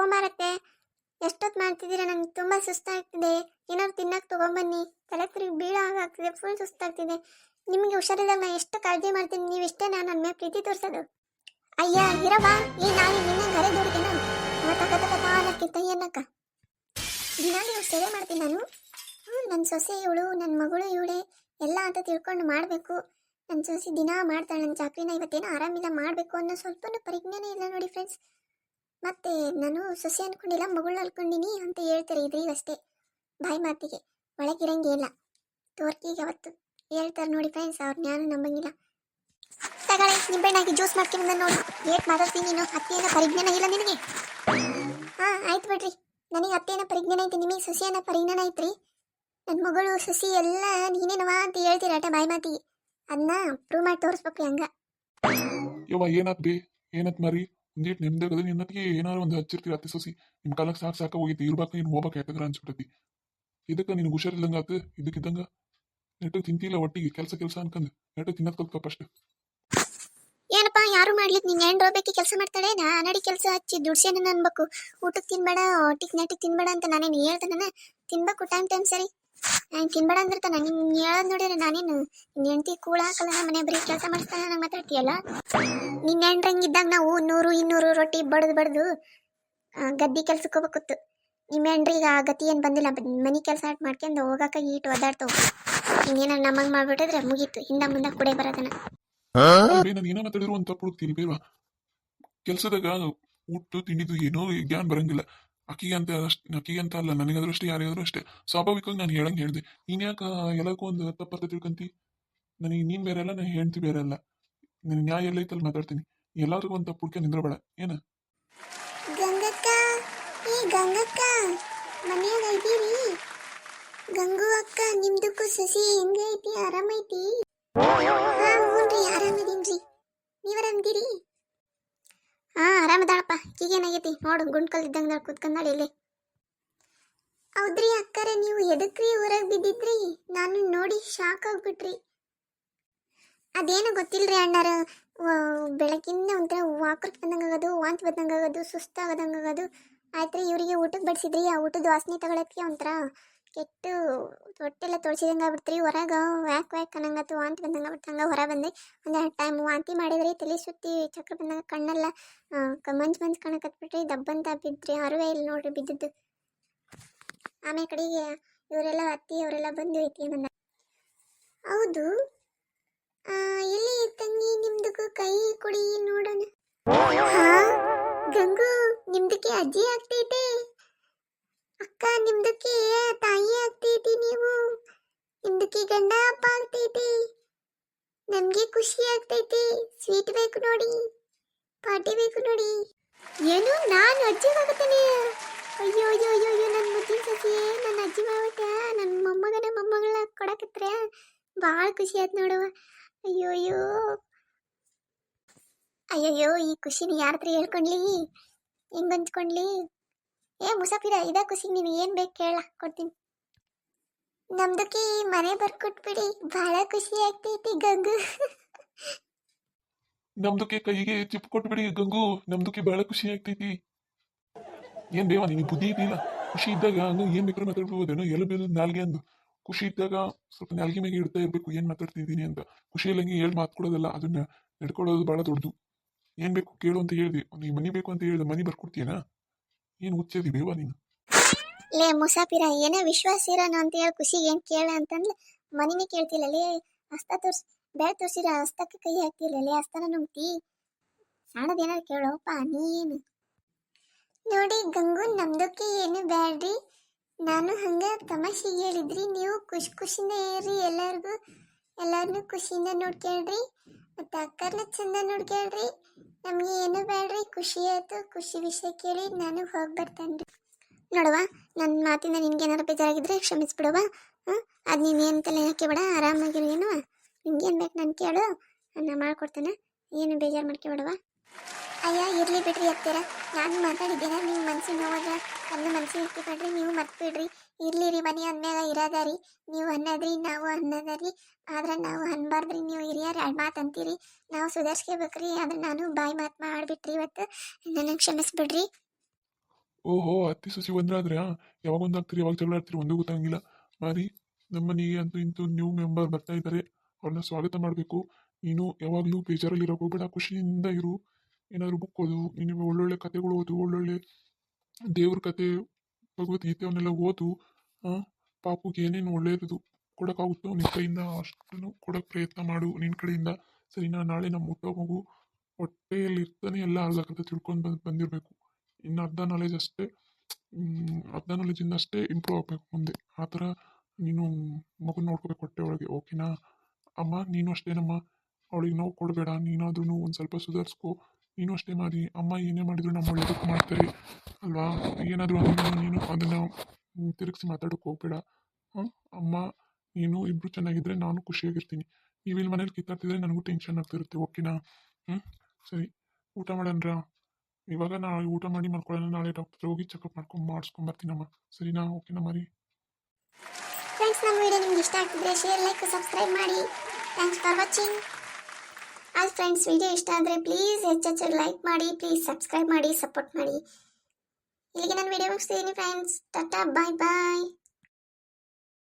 ತಗೊಂಬಾರತ್ತೆ. ಎಷ್ಟೊತ್ತು ಮಾಡ್ತಿದ್ದೀರಾ? ನಂಗೆ ತುಂಬ ಸುಸ್ತಾಗ್ತಿದೆ. ಏನಾದ್ರು ತಿನ್ನಕ್ಕೆ ತೊಗೊಂಬನ್ನಿ. ತಲೆ ತಿರುಗಿ ಬೀಳ ಆಗ್ತಿದೆ ಫುಲ್ ಸುಸ್ತಾಗ್ತಿದೆ. ನಿಮಗೆ ಹುಷಾರಿಲ್ಲ ನಾನು ಎಷ್ಟು ಕಾಳಜಿ ಮಾಡ್ತೀನಿ? ನೀವು ಇಷ್ಟೇ ನಾನು ನನ್ನ ಮೇಲೆ ಪ್ರೀತಿ ತೋರಿಸೋದು. ಅಯ್ಯ ಇರವ ಈ ನಾನು. ನಿನ್ನ ತಕ ತಕ ಅನ್ನಕ್ಕಿಂತ ಏನಕ್ಕ ದಿನ ಸೇವೆ ಮಾಡ್ತೀನಿ ನಾನು. ಹ್ಞೂ ನನ್ನ ಸೊಸೆ ಇವಳು ನನ್ನ ಮಗಳು ಇವಳೆ. ಎಲ್ಲ ಅಂತ ತಿಳ್ಕೊಂಡು ಮಾಡಬೇಕು. ನನ್ನ ಸೊಸೆ ದಿನ ಮಾಡ್ತಾಳೆ. ನನ್ನ ಚಾಕ್ರಿನ ಇವತ್ತೇನೋ ಆರಾಮಿಲ್ಲ. ಮಾಡಬೇಕು ಅನ್ನೋ ಸ್ವಲ್ಪನೂ ಪರಿಜ್ಞಾನ ಇಲ್ಲ ನೋಡಿ ಫ್ರೆಂಡ್ಸ್ ಮತ್ತೆ ನಾನು ಸೊಸೆ ಅನ್ಕೊಂಡಿಲ್ಲ, ಮಗಳು ಅನ್ಕೊಂಡಿನಿ ಅಂತ ಹೇಳ್ತಾರೆ ಇದ್ರಿ ಅಷ್ಟೇ. ಬಾಯಿ ಮಾತಿಗೆ. ಒಳಗಿರಂಗೆ ಇಲ್ಲ. ತೋರ್ಕಿಗೆ ಅವತ್ತು ಹೇಳ್ತಾರೆ ನೋಡಿ ಫ್ರೆಂಡ್ಸ್ ಅವ್ರು ನಾನು ನಂಬಂಗಿಲ್ಲ. ತಗೊಳ್ಳಿ ನಿಂಬೆಣ್ಣಾಗಿ ಜ್ಯೂಸ್ ಮಾಡ್ಕೊಂಡು ನೋಡಿ. ಏಟ್ ಮಾತಾಡ್ತೀನಿ ನೀನು, ಅತ್ತೆಯನ್ನ ಪರಿಜ್ಞಾನ ಇಲ್ಲ ನಿನಗೆ? ಹಾಂ, ಆಯ್ತು ಬಿಡ್ರಿ. ನನಗೆ ಅತ್ತೆಯನ್ನ ಪರಿಜ್ಞಾನ ಐತಿ, ನಿಮಗೆ ಸೊಸೆಯನ್ನ ಪರಿಜ್ಞಾನ ಐತ್ರಿ? ನನ್ನ ಮಗಳು, ಸೊಸಿ ಎಲ್ಲ ನೀನೇನವ ಅಂತ ಹೇಳ್ತೀರ ಆಟ ಬಾಯಿ ಮಾತಿಗೆ. ಅದನ್ನ ಪ್ರೂವ್ ಮಾಡಿ ತೋರಿಸ್ಬೇಕು ಹಂಗ. ಏನಾತ್ ಬೇ? ಏನತ್ ಮರಿ? ಒಂದಿಟ್ ನೆಮ್ಮದಿ ನಿನ್ನತ್ತಿಗೆ ಏನಾರು ಒಂದು ಹಚ್ಚಿರ್ತೀರ ಅತ್ತೆ ಸೊಸಿ. ನಿಮ್ಮ ಕಾಲಕ್ಕೆ ಸಾಕು ಸಾಕ ಹೋಗಿ ಇರ್ಬೇಕು, ನೀನು ಹೋಗ್ಬೇಕು, ಯಾಕಂದ್ರೆ ಅನ್ಸ್ಬಿಟ್ಟತಿ ಇದಕ್ಕೆ ನಿನಗೆ ಹುಷಾರಿಲ್ಲದಂಗೆ ಆತು ಇದಕ್ಕಿದ್ದಂಗ ನೆಟ್ಟಗೆ ತಿಂತಿಲ್ಲ ಒಟ್ಟಿಗೆ, ಕೆಲಸ ಕೆಲಸ ಅನ್ಕಂದು. ನೆಟ್ಟಗೆ ತಿನ್ನೋದು ಕಲ್ತ್ಕೊ ಫಸ್ಟ್ ಏನಪ್ಪ, ಯಾರು ಮಾಡ್ಲಿಕ್ಕೆ ನಿನ್ನ ಹೆಣ್ಣು ಹೋಗ್ಬೇಕು, ಕೆಲಸ ಮಾಡ್ತಾಳೆ? ನಾ ನಡಿ ಕೆಲಸ ಹಚ್ಚಿ, ದುಡ್ಸೇನ ಅನ್ಬೇಕು ಊಟಕ್ಕೆ ತಿನ್ಬೇಡ, ಒಟ್ಟಿಗೆ ನೆಟ್ಟಿಗೆ ತಿನ್ಬೇಡ ಅಂತ ನಾನೇನು ಹೇಳ್ತಾನ ತಿನ್ಬೇಕು ಟೈಮ್ ಟೈಮ್ ಸರಿ. ನಾನು ತಿನ್ಬೇಡ ಅಂದಿರ್ತಾನ ನಿನ್ ಹೇಳೋದು ನೋಡಿದ್ರೆ ನಾನೇನು? ನಿನ್ನ ಹೆಂಡತಿ ಕೂಳ ಹಾಕಲ್ಲ ಮನೆ ಬರೀ ಕೆಲಸ ಮಾಡಿಸ್ತಾನ ನಂಗೆ ಮಾತಾಡ್ತೀಯಲ್ಲ ನಿನ್ನ ಹೆಂಡ್ರಂಗಿದ್ದಾಗ ನಾವು ನೂರು ಇನ್ನೂರು ರೊಟ್ಟಿ ಬಡ್ದು ಬಡ್ದು ಗದ್ದಿ ಕೆಲ್ಸಕ್ಕೆ ಹೋಗ್ಬೇಕಿತ್ತು. ನಿಮ್ಮ ಹೆಂಡ್ರಿಗೆ ಆ ಗತಿ ಏನು ಬಂದಿಲ್ಲ ಮನೆ ಕೆಲಸ ಮಾಡ್ಕೊಂಡು ಹೋಗಾಕ ಈಟ್ ಒದಾಡ್ತಾವ ಇನ್ನೇನ ನಮಗೆ ಮಾಡ್ಬಿಟ್ಟಿದ್ರೆ ಮುಗೀತು ಹಿಂದೆ ಮುಂದೆ ಕುಡೆ ಬರೋದನ್ನ ನಾನು ಏನೋ ಮಾತಾಡಿದ್ರು ಅಂತ ತಪ್ಪುಡ್ತೀನಿ ಬೇವಾ ಕೆಲಸದಾಗ ಊಟ ತಿಂಡಿದು ಏನೋ ಜ್ಞಾನ ಬರಂಗಿಲ್ಲ. ಅಕ್ಕಿಗೆ ಅಂತ ಅಷ್ಟು ಅಕ್ಕಿಗೆ ಅಂತ ಅಲ್ಲ ನನಗಾದ್ರೂ ಅಷ್ಟೇ ಯಾರಿಗಾದ್ರೂ ಅಷ್ಟೇ. ಸ್ವಾಭಾವಿಕವಾಗಿ ನಾನು ಹೇಳಂಗೆ ಹೇಳಿದೆ. ನೀನು ಯಾಕೆ ಎಲ್ಲಕ್ಕೂ ಒಂದು ತಪ್ಪರ್ಥ ತಿಳ್ಕೊಂತಿ? ನನಗೆ ನೀನು ಬೇರೆ ಅಲ್ಲ, ನಾನು ಹೇಳ್ತಿ ಬೇರೆ ಅಲ್ಲ. ನಿನ್ನ ನ್ಯಾಯ ಎಲ್ಲ ಐತಲ್ಲಿ, ಮಾತಾಡ್ತೀನಿ. ಎಲ್ಲರಿಗೂ ಒಂದು ತಪ್ಪು ಹುಡ್ಕೊಂಡು ನಿಂದ್ರಬೇಡ. ಏನ? ಗಂಗಕ್ಕ ಈ ಗಂಗಕ್ಕ ಗಂಗು ಅಕ್ಕ, ನಿಮ್ದಕ್ಕೂ ಸಸಿ ಹೆಂಗೈತಿ? ಆರಾಮೈತಿ? ಹಾ ಹ್ಞೂನ್ರಿ ಆರಾಮದೀನ್ರಿ ನೀವ್ ಆರಾಮದಿರಿ ಹಾ ಈಗೇನಾಗೈತಿ ನೋಡು, ಗುಂಡ್ಕಲ್ ಇದ್ದಂಗ ಕೂತ್ಕೊಂಡಾಳ ಇಲ್ಲಿ. ಹೌದ್ರಿ ಅಕ್ಕರೆ, ನೀವು ಎದಕ್ರಿ ಊರಾಗ ಬಿದ್ದಿದ್ರಿ? ನಾನು ನೋಡಿ ಶಾಕ್ ಆಗ್ಬಿಟ್ರಿ. ಅದೇನು ಗೊತ್ತಿಲ್ರಿ ಅಣ್ಣಾರ ಬೆಳಕಿನ ಒಂಥರ ವಾಕರ್ ಬಂದಂಗೆ ಆಗೋದು, ವಾಂತಿ ಬಂದಂಗೆ ಆಗೋದು ಸುಸ್ತಾಗದಂಗೆ ಆಗೋದು. ಆಯ್ತು ಇವರಿಗೆ ಊಟಕ್ಕೆ ಬಡಿಸಿದ್ರಿ, ಆ ಊಟದ ವಾಸನೆ ತಗೊಳಕ್ಕೆ ಒಂಥರ ಕೆಟ್ಟು ತೊಟ್ಟೆಲ್ಲ ತೊಳ್ಸಿದಂಗೆ ಆಗ್ಬಿಡ್ತ್ರಿ. ಹೊರಗೆ ವ್ಯಾಕ್ ವ್ಯಾಕ್ ಅನ್ನಂಗತ್ತು, ವಾಂತಿ ಬಂದಂಗೆ ಆಗ್ಬಿಡ್ತು. ಹೊರ ಬಂದೆ. ಒಂದು ಟೈಮ್ ವಾಂತಿ ಮಾಡಿದ್ರಿ, ತಲೆ ಸುತ್ತಿ ಚಕ್ರ ಬಂದಾಗ ಕಣ್ಣೆಲ್ಲ ಮಂಜ್ ಮಂಜ್ ಕಾಣಕತ್ಬಿಟ್ರಿ. ದಬ್ಬಂತ ಬಿದ್ರಿ, ಅರುವೆ ಇಲ್ಲಿ ನೋಡ್ರಿ ಬಿದ್ದದ್ದು. ಆಮೇಲೆ ಕಡೆಗೆ ಇವರೆಲ್ಲ ಅತ್ತಿ ಅವರೆಲ್ಲ ಬಂದು ಐತಿ ನನ್ನ ಹೌದು. ಎಲ್ಲಿ ತಂಗಿ ನಿಮ್ದಕ್ಕೂ ಕೈ ಕೊಡಿ ನೋಡೋಣ. ಗಂಗು, ನಿಮ್ದಕ್ಕೆ ಅಜ್ಜಿ ಆಗ್ತೈತೆ. ಅಕ್ಕ ನಿಮ್ದಕ್ಕೆ ತಾಯಿ ಆಗ್ತೈತಿ ನೀವು. ನಿಮ್ದಕ್ಕೆ ಗಂಡ, ಅಪ್ಪ ಆಗ್ತೈತಿ. ನಮ್ಗೆ ಖುಷಿ ಆಗ್ತೈತಿ. ಸ್ವೀಟ್ ಬೇಕು ನೋಡಿ, ಪಾರ್ಟಿ ಬೇಕು ನೋಡಿ. ಏನು, ನಾನು ಅಜ್ಜಿ ಆಗುತ್ತೇನೆ. ಅಯ್ಯೋ ಅಯ್ಯೋ ಅಯ್ಯೋ ಅಯ್ಯೋ ನನ್ನ ಮುದ್ದಿನ ಸಸಿ ನನ್ನ ಅಜ್ಜಿ ಮಾವಟ ನನ್ನ ಮೊಮ್ಮಗನ ಮೊಮ್ಮಗಳ ಕೊಡಕತ್ರ. ಭಾಳ ಖುಷಿ ಆಯ್ತು ನೋಡುವ. ಅಯ್ಯೋ ಅಯ್ಯೋ. ಅಯ್ಯಯ್ಯೋ, ಈ ಖುಷಿನ ಯಾರ ಹತ್ರ ಹೇಳ್ಕೊಂಡ್ಲಿ? ಹೆಂಗ್ ಹಂಚ್ಕೊಂಡ್ಲಿ ಏ ಮುಸಾಫಿರ ಇದ ಖುಷಿಗೆ ನೀವು ಏನ್ ಬೇಕು ಕೇಳ, ಕೊಡ್ತೀನಿ. ನಮ್ದಕ್ಕೆ ಮನೆ ಬರ್ಕೊಟ್ಬಿಡಿ ಬಹಳ ಖುಷಿ ಆಗ್ತೈತಿ ಗಂಗು. ನಮ್ದಕ್ಕೆ ಕೈಗೆ ಚಿಪ್ ಕೊಟ್ಬಿಡಿ ಗಂಗು, ನಮ್ದಕ್ಕೆ ಬಹಳ ಖುಷಿ ಆಗ್ತೈತಿ. ಏನ್ ಬೇವ ನಿಮಗೆ ಬುದ್ಧಿ ಇದ್ದಿಲ್ಲ ಖುಷಿ ಇದ್ದಾಗ ಹಂಗ ಏನ್ ಬೇಕಾದ್ರೆ ಮಾತಾಡ್ಬೋದೇನೋ ಎಲ್ಲ ಬೇರೆ ನಾಲ್ಗೆ ಅಂದು. ಖುಷಿ ಇದ್ದಾಗ ಸ್ವಲ್ಪ ನಾಲ್ಗೆ ಮೇಲೆ ಇಡ್ತಾ ಇರ್ಬೇಕು, ಏನ್ ಮಾತಾಡ್ತಿದ್ದೀನಿ ಅಂತ. ಖುಷಿ ಇಲ್ಲಂಗೆ ಹೇಳ್ ಮಾತ್ಕೊಡೋದಲ್ಲ ಅದನ್ನ ನಡ್ಕೊಳ್ಳೋದು ಬಹಳ ದೊಡ್ಡದು. ಏನ್ ಬೇಕು ಕೇಳು ಅಂತ ಹೇಳ್ದೆ ಅವ್ನಿಗೆ ಮನಿ ಬೇಕು ಅಂತ ಹೇಳ್ದೆ, ಮನಿ ಬರ್ಕೊಡ್ತೀಯನಾ? ಏನ್ ಹುಚ್ಚದಿ ಬೇವ ನೀನು? ಲೇ ಮುಸಾಫಿರ, ಏನೋ ವಿಶ್ವಾಸ ಇರೋಣ ಅಂತ ಹೇಳಿ ಖುಷಿಗೆ ಏನ್ ಕೇಳ ಅಂತಂದ್ರೆ ಮನಿನೇ ಕೇಳ್ತಿಲ್ಲ. ಲೇ ಹಸ್ತ ತೋರ್ಸಿ ಬೇಡ ತೋರ್ಸಿರ ಹಸ್ತಕ್ಕೆ ಕೈ ಹಾಕ್ತಿಲ್ಲ. ಲೇ ಹಸ್ತನ ನುಂಗ್ತಿ. ಸಣ್ಣದೇನಾರು ಕೇಳೋಪ್ಪ ನೀನು. ನೋಡಿ ಗಂಗು, ನಮ್ದಕ್ಕೆ ಏನು ಬ್ಯಾಡ್ರಿ. ನಾನು ಹಂಗೆ ತಮಾಷೆ ಹೇಳಿದ್ರಿ, ನೀವು ಖುಷಿ ಖುಷಿಯಿಂದ ಇರ್ರಿ ಎಲ್ಲರಿಗೂ. ಎಲ್ಲರನ್ನೂ ಖುಷಿಯಿಂದ ನೋಡ್ಕೇಳ್ರಿ. ಮತ್ತು ಅಕ್ಕರ್ನ ಚಂದ ನೋಡ್ಕೊಳ್ರಿ. ನಮಗೆ ಏನು ಬೇಡ್ರಿ, ಖುಷಿ ಆಯ್ತು. ಖುಷಿ ವಿಷಯ ಕೇಳಿ ನಾನು ಹೋಗಿ ಬರ್ತೇನೆ ನೋಡುವ ನನ್ನ ಮಾತಿಂದ ನಿನ್ಗೆ ಏನಾರು ಬೇಜಾರಾಗಿದ್ರೆ ಕ್ಷಮಿಸ್ಬಿಡುವ. ಹಾಂ ಅದು ನೀನು ಏನು ತಲೆ ಹಾಕಿಬೇಡ ಆರಾಮಾಗಿರು ಏನು. ನಿನ್ಗೇನು ಬೇಕು ನಾನು ಕೇಳು ನಾನು ಮಾಡ್ಕೊಡ್ತೇನೆ. ಏನು ಬೇಜಾರು ಮಾಡ್ಕೊಬೇಡವ ಅಯ್ಯ, ಇರಲಿ ಬಿಡ್ರಿ ಹತ್ತಿರ ನಾನು ಮಾತಾಡಿದ್ದೇನೆ ನಿಮ್ಮ ಮನ್ಸಿನ ನೋವಾಗ. ನನ್ನ ಮನ್ಸಿಗೆ ಇಟ್ಟುಕೊಂಡ್ರಿ ನೀವು ಮರ್ತ್ಬಿಡ್ರಿ ಇರಲಿ ರೀ, ಮನೆ ಅಂದ್ಮ್ಯಾಗ ಇರೋದಾರಿ ನೀವು ಅನ್ನದ್ರಿ, ನಾವು ಅನ್ನೋದರಿ ಆದ್ರೆ ನಾವು ಅನ್ಬಾರ್ದ್ರಿ, ನೀವು ಹಿರಿಯರ್ ಎರಡು ಮಾತು ಅಂತೀರಿ. ನಾವು ಸುಧಾರಿಸ್ಕೋಬೇಕ್ರಿ, ಆದ್ರೆ ನಾನು ಬಾಯಿ ಮಾತು ಮಾಡಿಬಿಟ್ರಿ ಇವತ್ತು. ನನಗೆ ಕ್ಷಮಿಸ್ಬಿಡ್ರಿ. ಓಹೋ, ಅತ್ತಿ ಸಸಿ ಆದ್ರೆ ಯಾವಾಗ ಒಂದಾಗ್ತೀರಿ, ಯಾವಾಗ ಜಗಳ ಆಡ್ತೀರಿ ಒಂದೂ ಗೊತ್ತಾಗಿಲ್ಲ ಮಾರಿ ಮನೆಗೆ ಅಂತೂ ಇಂತೂ ನ್ಯೂ ಮೆಂಬರ್ ಬರ್ತಾ ಇದ್ದಾರೆ ಅವ್ರನ್ನ ಸ್ವಾಗತ ಮಾಡಬೇಕು. ನೀನು ಯಾವಾಗಲೂ ಬೇಜಾರಲ್ಲಿ ಇರೋಕೆ ಖುಷಿಯಿಂದ ಇರು. ಏನಾದ್ರು ಬುಕ್ ಓದು ನಿನಗೆ ಒಳ್ಳೊಳ್ಳೆ ಕಥೆಗಳು ಓದು, ಒಳ್ಳೊಳ್ಳೆ ದೇವ್ರ ಕತೆ ಭಗವದ್ಗೀತೆ ಅವನ್ನೆಲ್ಲ ಓದು ಪಾಪುಗೆ ಏನೇನು ಒಳ್ಳೆಯದು ಕೊಡೋಕ್ಕಾಗುತ್ತೋ ನಿನ್ನ ಕೈಯಿಂದ ಅಷ್ಟನ್ನು ಕೊಡೋಕ್ಕೆ ಪ್ರಯತ್ನ ಮಾಡು ನಿನ್ನ ಕಡೆಯಿಂದ. ಸರಿನಾ ನಾಳೆ ನಮ್ಮ ಹುಟ್ಟೋ ಮಗು ಹೊಟ್ಟೆಯಲ್ಲಿ ಇರ್ತಾನೆ ಎಲ್ಲ ಅರ್ಧಕ್ಕರ್ಧ ತಿಳ್ಕೊಂಡು ಬಂದು, ಬಂದಿರಬೇಕು. ಇನ್ನು ಅರ್ಧ ನಾಲೆಜ್ ಅಷ್ಟೇ ಅರ್ಧ ನಾಲೆಜಿಂದ ಅಷ್ಟೇ ಇಂಪ್ರೂವ್ ಆಗಬೇಕು ಮುಂದೆ. ಆ ಥರ ನೀನು ಮಗು ನೋಡ್ಕೋಬೇಕು ಹೊಟ್ಟೆ ಒಳಗೆ. ಓಕೆನಾ ಅಮ್ಮ, ನೀನು ಅಷ್ಟೇನಮ್ಮ. ಅವಳಿಗೆ ನೋವು ಕೊಡಬೇಡ ನೀನಾದ್ರೂ ಒಂದು ಸ್ವಲ್ಪ ಸುಧಾರಿಸ್ಕೊ. ನೀನು ಅಷ್ಟೇ ಮಾಡಿ, ಅಮ್ಮ ಏನೇ ಮಾಡಿದ್ರು ನಮ್ಮ ಒಳ್ಳೇದಕ್ಕೆ ಮಾಡ್ತಾರೆ, ಅಲ್ವಾ? ಏನಾದರೂ ಅಂದ್ರೆ ನೀನು ಅದನ್ನು ತಿರುಗಿಸಿ ಮಾತಾಡೋಕೆ ಹೋಗ್ಬೇಡ. ಅಮ್ಮ, ನೀನು ಇಬ್ಬರು ಚೆನ್ನಾಗಿದ್ದರೆ ನಾನು ಖುಷಿಯಾಗಿರ್ತೀನಿ. ನೀವು ಇಲ್ಲಿ ಮನೇಲಿ ಕಿತ್ತಾಡ್ತಿದ್ರೆ ನನಗೂ ಟೆನ್ಷನ್ ಆಗ್ತಿರುತ್ತೆ, ಓಕೆನಾ? ಹ್ಞೂ ಸರಿ. ಊಟ ಮಾಡೋಣ್ರಾ ಇವಾಗ ನಾವು ಊಟ ಮಾಡಿ ಮಾಡ್ಕೊಳ್ಳೋಣ ನಾಳೆ ಡಾಕ್ಟರ್ ಹೋಗಿ ಚೆಕಪ್ ಮಾಡ್ಕೊಂಡು ಮಾಡಿಸ್ಕೊಂಬರ್ತೀನಮ್ಮ ಸರಿನಾ? ಓಕೆನಾ, ಮರಿ? ಫ್ರೆಂಡ್ಸ್ ನಮ್ಮ ವಿಡಿಯೋ ನಿಮ್ಗೆ ಇಷ್ಟ ಆಗ್ತಿದ್ರೆ ಶೇರ್ ಲೈಕ್ ಸಬ್ಸ್ಕ್ರೈಬ್ ಮಾಡಿ. Thanks for watching all friends video ಇಷ್ಟ ಆದರೆ ಪ್ಲೀಸ್ ಹೆಚ್ಚೆಚ್ಚು ಲೈಕ್ ಮಾಡಿ ಪ್ಲೀಸ್ ಸಬ್ಸ್ಕ್ರೈಬ್ ಮಾಡಿ ಸಪೋರ್ಟ್ ಮಾಡಿ. ಇಲ್ಲಿಗೆ ನಾನು ವಿಡಿಯೋ ಮುಗಿಸ್ತಿದ್ದೀನಿ ಫ್ರೆಂಡ್ಸ್ ಟಾಟಾ ಬಾಯ್ ಬಾಯ್